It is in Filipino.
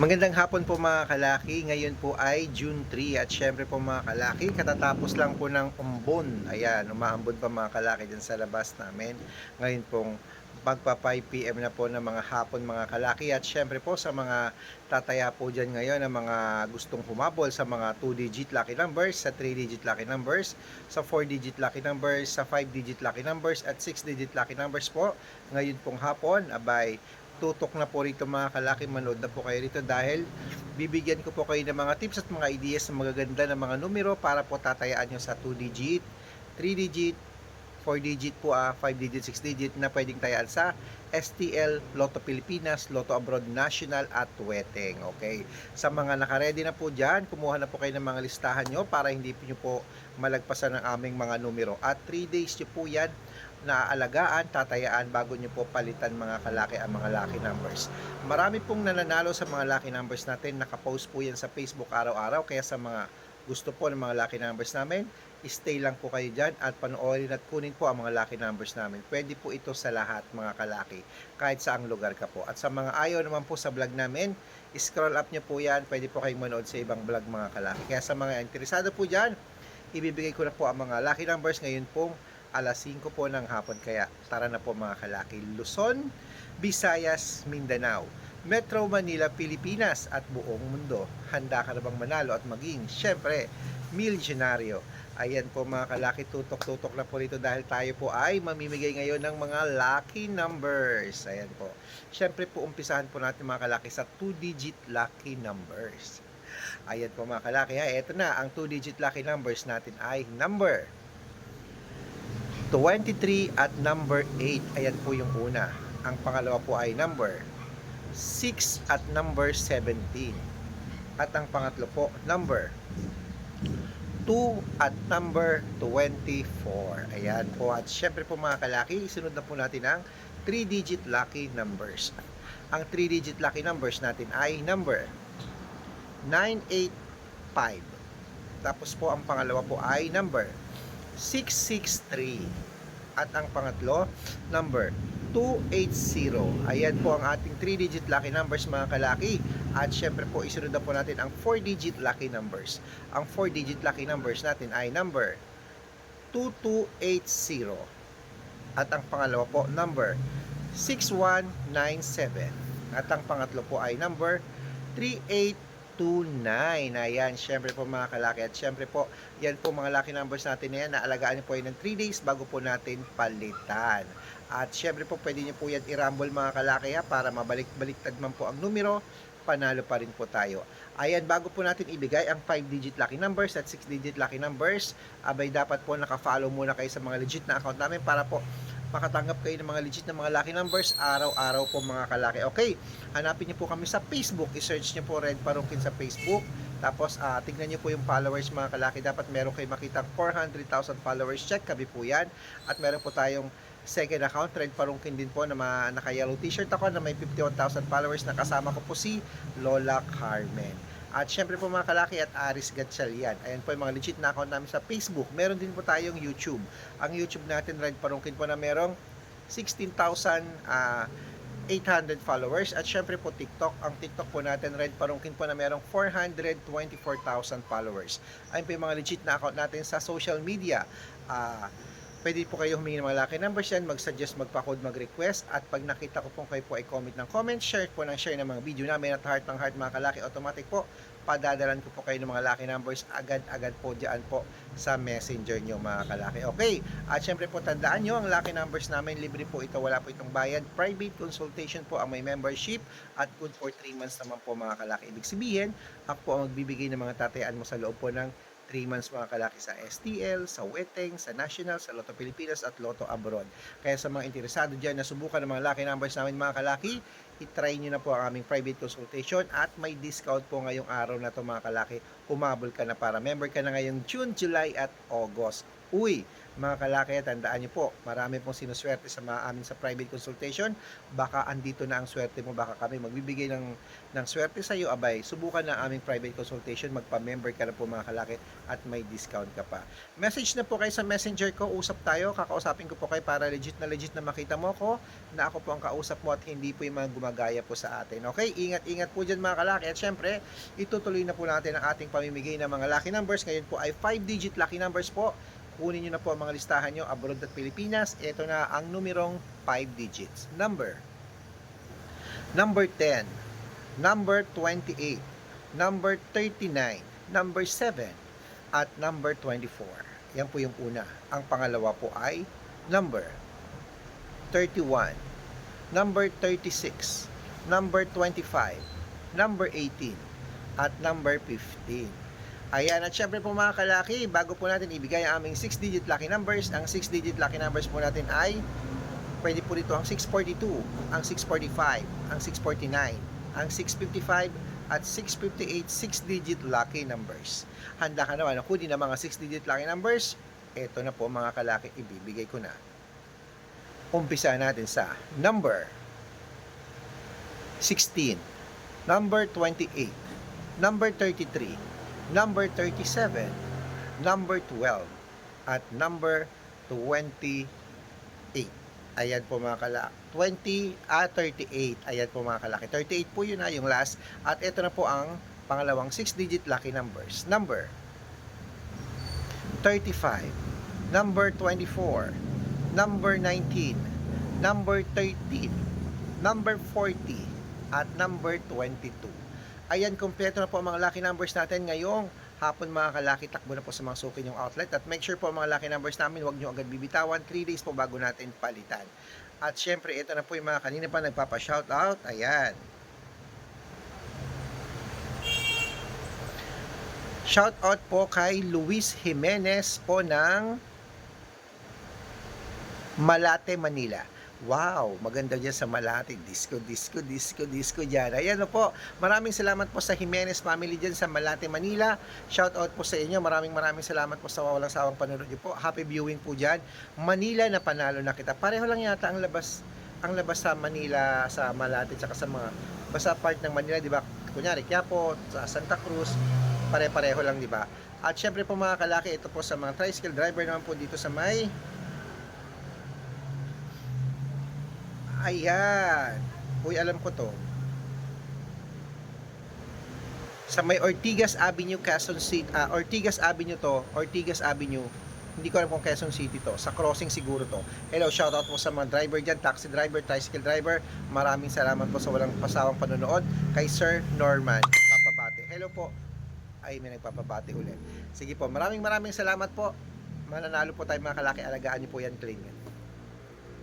Magandang hapon po mga kalaki. Ngayon po ay June 3 at syempre po mga kalaki, katatapos lang po ng umbon. Ayan, umaambon pa mga kalaki dyan sa labas namin. Ngayon pong magpa 5 p.m. na po ng mga hapon mga kalaki at syempre po sa mga tataya po dyan ngayon ng mga gustong humabol sa mga 2-digit lucky numbers, sa 3-digit lucky numbers, sa 4-digit lucky numbers, sa 5-digit lucky numbers at 6-digit lucky numbers po. Ngayon pong hapon, abay, tutok na po rito mga kalaki, manood na po kayo rito dahil bibigyan ko po kayo ng mga tips at mga ideas na magaganda ng mga numero para po tatayaan nyo sa 2-digit, 3-digit, 4-digit po, ah, 5-digit, 6-digit na pwedeng tayaan sa STL, Lotto Pilipinas, Lotto Abroad National at Weteng. Okay? Sa mga nakaredy na po dyan, kumuha na po kayo ng mga listahan nyo para hindi nyo po malagpasan ng aming mga numero. At 3 days nyo po yan naaalagaan, tatayaan bago nyo po palitan mga kalaki ang mga lucky numbers. Marami pong nananalo sa mga lucky numbers natin. Nakapost po yan sa Facebook araw-araw. Kaya sa mga gusto po ng mga lucky numbers namin, stay lang po kayo dyan at panoorin at kunin po ang mga lucky numbers namin. Pwede po ito sa lahat mga kalaki, kahit saang lugar ka po. At sa mga ayaw naman po sa vlog namin, scroll up nyo po yan. Pwede po kayong manood sa ibang vlog mga kalaki. Kaya sa mga interesado po dyan, ibibigay ko na po ang mga lucky numbers ngayon pong alas 5 po ng hapon. Kaya tara na po mga kalaki. Luzon, Visayas, Mindanao, Metro Manila, Pilipinas at buong mundo. Handa ka na bang manalo at maging, syempre, milyonaryo. Ayan po mga kalaki, tutok-tutok na po rito dahil tayo po ay mamimigay ngayon ng mga lucky numbers. Ayan po. Syempre po, umpisahan po natin mga kalaki sa 2-digit lucky numbers. Ayan po mga kalaki ha. Ito na, ang 2-digit lucky numbers natin ay number 23 at number 8. Ayan po yung una. Ang pangalawa po ay number 6 at number 17. At ang pangatlo po, number 2 at number 24. Ayan po. At syempre po mga kalaki, isunod na po natin ang 3-digit lucky numbers. Ang 3-digit lucky numbers natin ay number 985. Tapos po ang pangalawa po ay number 663. At ang pangatlo, number 280. Ayan po ang ating 3-digit lucky numbers mga kalaki. At syempre po, isunod na po natin ang 4-digit lucky numbers. Ang 4-digit lucky numbers natin ay number 2280. At ang pangalawa po, number 6197. At ang pangatlo po ay number 3829. Ayan, syempre po mga kalaki. At syempre po, yan po mga lucky numbers natin na yan. Naalagaan niyo po yan ng 3 days bago po natin palitan. At syempre po, pwede niyo po yan i-rumble mga kalaki ha, para mabalik-baliktad man po ang numero, panalo pa rin po tayo. Ayan, bago po natin ibigay ang 5-digit lucky numbers at 6-digit lucky numbers, abay dapat po naka-follow muna kayo sa mga legit na account namin para po makatanggap kayo ng mga legit na mga lucky numbers araw-araw po mga kalaki. Okay, hanapin niyo po kami sa Facebook. I-search niyo po Red Parungkin sa Facebook. Tapos, ah, tignan niyo po yung followers mga kalaki. Dapat meron kayo makita 400,000 followers. Check kami po yan. At meron po tayong second account, Red Parungkin din po na naka-yellow t-shirt ako na may 51,000 followers na kasama ko po si Lola Carmen. At syempre po mga kalaki at Aris Gatchalian. Ayan po yung mga legit na account namin sa Facebook. Meron din po tayong YouTube. Ang YouTube natin, Red Parungkin po na merong 16,000 ah, 800 followers at syempre po TikTok. Ang TikTok po natin, Red Parungkin po na merong 424,000 followers. Ayun po yung mga legit na account natin sa social media. Ah, pwede po kayo humingi ng mga lucky numbers yan, mag-suggest, magpa-code, mag-request at pag nakita ko po kayo po ay comment ng comment, share po ng share ng mga video namin at heart ng heart mga kalaki, automatic po padadalan ko po kayo ng mga lucky numbers agad-agad po dyan po sa messenger nyo mga kalaki. Okay, at syempre po tandaan nyo, ang lucky numbers namin, libre po ito, wala po itong bayad. Private consultation po ang may membership at good for 3 months naman po mga kalaki. Ibig sabihin, ako po ang magbibigay ng mga tatayaan mo sa loob po ng 3 months mga kalaki sa STL, sa Weteng, sa National, sa Lotto Pilipinas at Lotto Abroad. Kaya sa mga interesado dyan na subukan ng mga lucky numbers namin mga kalaki, itry nyo na po ang aming private consultation at may discount po ngayong araw na to mga kalaki. Umabol ka na para member ka na ngayong June, July at August. Uy, Mga kalaki, tandaan niyo po, marami pong sinuswerte sa mga amin sa private consultation. Baka andito na ang swerte mo, baka kami magbibigay ng, ng swerte sa iyo, abay, subukan na aming private consultation, magpa-member ka na po mga kalaki at may discount ka pa. Message na po kayo sa messenger ko, usap tayo, kakausapin ko po kayo para legit na legit na makita mo ko na ako po ang kausap mo at hindi po yung mga gumagaya po sa atin. Okay, ingat-ingat po dyan mga kalaki. At syempre, itutuloy na po natin ang ating pamimigay ng mga lucky numbers. Ngayon po ay 5-digit lucky numbers po. Kunin nyo na po ang mga listahan nyo, abroad at Pilipinas. Ito na ang numerong 5 digits. Number. Number 10. Number 28. Number 39. Number 7. At number 24. Yan po yung una. Ang pangalawa po ay number 31. Number 36. Number 25. Number 18. At number 15. Ayan, at syempre po mga kalaki, bago po natin ibigay ang aming 6-digit lucky numbers, ang 6-digit lucky numbers po natin ay, pwede po dito ang 642, ang 645, ang 649, ang 655, at 658 6-digit lucky numbers. Handa ka naman, kunin ang mga 6-digit lucky numbers, eto na po mga kalaki, ibibigay ko na. Umpisa natin sa number 16, number 28, number 33, number 37, number 12, at number 28. Ayan po mga kalaki. 20 at 38. Ayan po mga kalaki. 38 po yun na yung last. At ito na po ang pangalawang 6-digit lucky numbers. Number 35, number 24, number 19, number 13, number 40, at number 22. Ayan, kompleto na po ang mga lucky numbers natin ngayong hapon mga kalaki. Takbo na po sa mga suki yung outlet. At make sure po ang mga lucky numbers namin, huwag nyo agad bibitawan. 3 days po bago natin palitan. At syempre, ito na po yung mga kanina pa nagpapa-shoutout. Ayan. Shoutout po kay Luis Jimenez po ng Malate, Manila. Wow, maganda dyan sa Malate. Disco, disco, disco, disco dyan. Ayan po. Maraming salamat po sa Jimenez family dyan sa Malate, Manila. Shout out po sa inyo. Maraming maraming salamat po sa walang sawang panonood niyo po. Happy viewing po dyan. Manila na panalo na kita. Pareho lang yata ang labas ang labas sa Manila, sa Malate, tsaka sa mga basta part ng Manila, di ba? Kunyari, Quiapo, sa Santa Cruz, pare-pareho lang, di ba? At syempre po mga kalaki, ito po sa mga tricycle driver naman po dito sa may Ayan. Uy, alam ko to. Sa may Ortigas Avenue, Quezon City, ah, Ortigas Avenue to, Ortigas Avenue, hindi ko alam kung Quezon City to, sa crossing siguro to. Hello, shout out po sa mga driver dyan, taxi driver, tricycle driver. Maraming salamat po sa walang pasawang panonood kay Sir Norman. Papabate. Hello po. Ay, may nagpapabate ulit. Sige po, maraming maraming salamat po. Mananalo po tayo mga kalaki. Alagaan niyo po yan, clean yan.